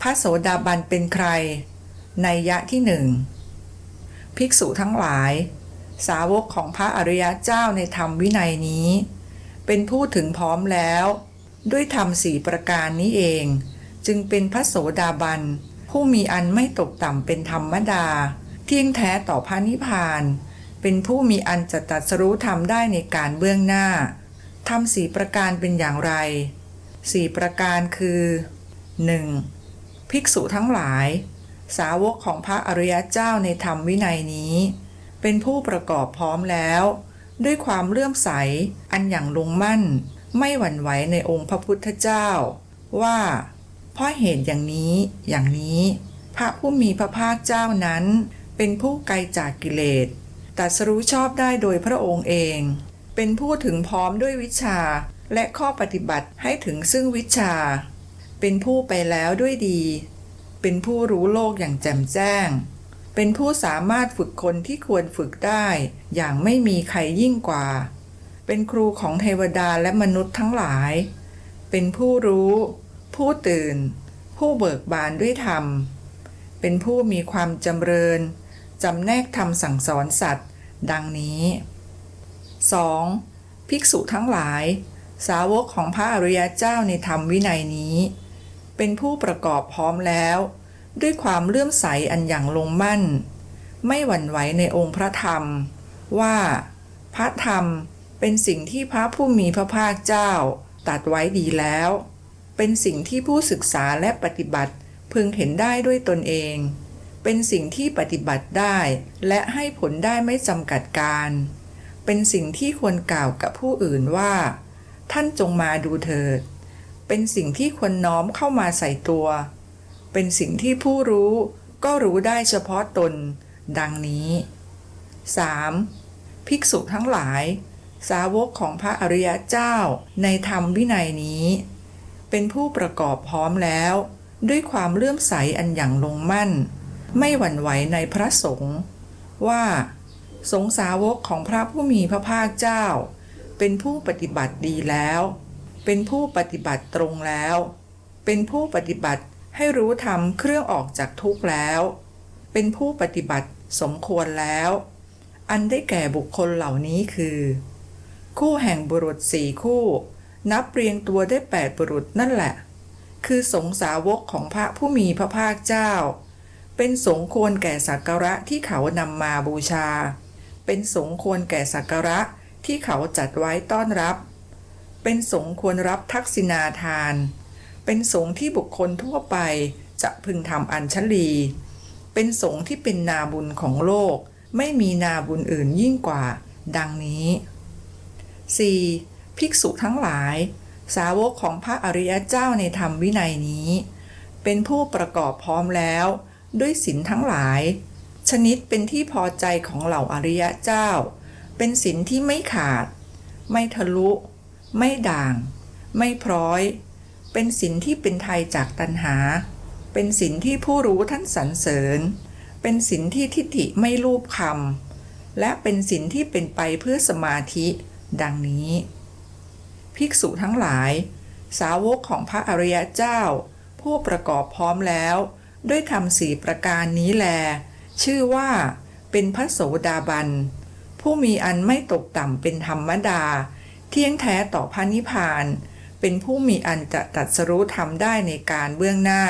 พระโสดาบันเป็นใคร ในยะที่หนึ่งภิกษุทั้งหลาย สาวกของพระอริยเจ้าในธรรมวินัยนี้ เป็นผู้ถึงพร้อมแล้ว ด้วยธรรมสี่ประการนี้เอง จึงเป็นพระโสดาบัน ผู้มีอันไม่ตกต่ำเป็นธรรมดา เที่ยงแท้ต่อพระนิพพาน เป็นผู้มีอันจะตรัสรู้ธรรมได้ในการเบื้องหน้าธรรมสี่ประการเป็นอย่างไรสี่ประการคือ 1. ภิกษุทั้งหลาย สาวกของพระอริยเจ้าในธรรมวินัยนี้ เป็นผู้ประกอบพร้อมแล้ว ด้วยความเลื่อมใสอันอย่างลงมั่น ไม่หวั่นไหวในองค์พระพุทธเจ้า ว่าเพราะเหตุอย่างนี้อย่างนี้ พระผู้มีพระภาคเจ้านั้น เป็นผู้ไกลจากกิเลสตรัสรู้ชอบได้โดยพระองค์เอง เป็นผู้ถึงพร้อมด้วยวิชาและข้อปฏิบัติให้ถึงซึ่งวิชา เป็นผู้ไปแล้วด้วยดี เป็นผู้รู้โลกอย่างแจ่มแจ้ง เป็นผู้สามารถฝึกคนที่ควรฝึกได้ อย่างไม่มีใครยิ่งกว่า เป็นครูของเทวดาและมนุษย์ทั้งหลาย เป็นผู้รู้ ผู้ตื่น ผู้เบิกบานด้วยธรรม เป็นผู้มีความจำเริญจำแนกธรรมสั่งสอนสัตว์ ดังนี้ 2. ภิกษุทั้งหลาย สาวกของพระอริยเจ้าในธรรมวินัยนี้ เป็นผู้ประกอบพร้อมแล้ว ด้วยความเลื่อมใสอันอย่างลงมั่น ไม่หวั่นไหวในองค์พระธรรม ว่า พระธรรมเป็นสิ่งที่พระผู้มีพระภาคเจ้าตัดไว้ดีแล้ว เป็นสิ่งที่ผู้ศึกษาและปฏิบัติพึงเห็นได้ด้วยตนเอง เป็นสิ่งที่ปฏิบัติได้ และให้ผลได้ไม่จำกัดการ เป็นสิ่งที่ควรกล่าวกับผู้อื่นว่า ท่านจงมาดูเถิด เป็นสิ่งที่ควรน้อมเข้ามาใส่ตัว เป็นสิ่งที่ผู้รู้ก็รู้ได้เฉพาะตน ดังนี้ 3. ภิกษุทั้งหลาย สาวกของพระอริยเจ้าในธรรมวินัยนี้ เป็นผู้ประกอบพร้อมแล้ว ด้วยความเลื่อมใสอันอย่างลงมั่น ไม่หวั่นไหวในพระสงฆ์ว่า สงสาวกของพระผู้มีพระภาคเจ้า เป็นผู้ปฏิบัติดีแล้ว เป็นผู้ปฏิบัติตรงแล้ว เป็นผู้ปฏิบัติให้รู้ธรรมเครื่องออกจากทุกข์แล้ว เป็นผู้ปฏิบัติสมควรแล้ว อันได้แก่บุคคลเหล่านี้คือ คู่แห่งบุรุษสี่คู่ นับเรียงตัวได้แปดบุรุษนั่นแหละ คือสงสาวกของพระผู้มีพระภาคเจ้า เป็นสงควรแก่สักการะที่เขานำมาบูชา เป็นสงควรแก่สักการะที่เขาจัดไว้ต้อนรับ เป็นสงฆ์ควรรับทักษิณาทาน เป็นสงฆ์ที่บุคคลทั่วไปจะพึงทำอัญชลี เป็นสงฆ์ที่เป็นนาบุญของโลก ไม่มีนาบุญอื่นยิ่งกว่า ดังนี้ 4. ภิกษุทั้งหลาย สาวกของพระอริยเจ้าในธรรมวินัยนี้ เป็นผู้ประกอบพร้อมแล้ว ด้วยศีลทั้งหลาย ชนิดเป็นที่พอใจของเหล่าอริยเจ้า เป็นศีลที่ไม่ขาด ไม่ทะลุ ไม่ด่าง ไม่พร้อย เป็นศีลที่เป็นไทยจากตัณหา เป็นศีลที่ผู้รู้ท่านสรรเสริญ เป็นศีลที่ทิฏฐิไม่รูปคำและเป็นศีลที่เป็นไปเพื่อสมาธิ ดังนี้ ภิกษุทั้งหลาย สาวกของพระอริยเจ้า ผู้ประกอบพร้อมแล้ว ด้วยธรรมสี่ประการนี้แล ชื่อว่าเป็นพระโสดาบัน ผู้มีอันไม่ตกต่ำเป็นธรรมดา เที่ยงแท้ต่อพระนิพพาน เป็นผู้มีอันจะตัดสรู้ธรรมได้ในการเบื้องหน้า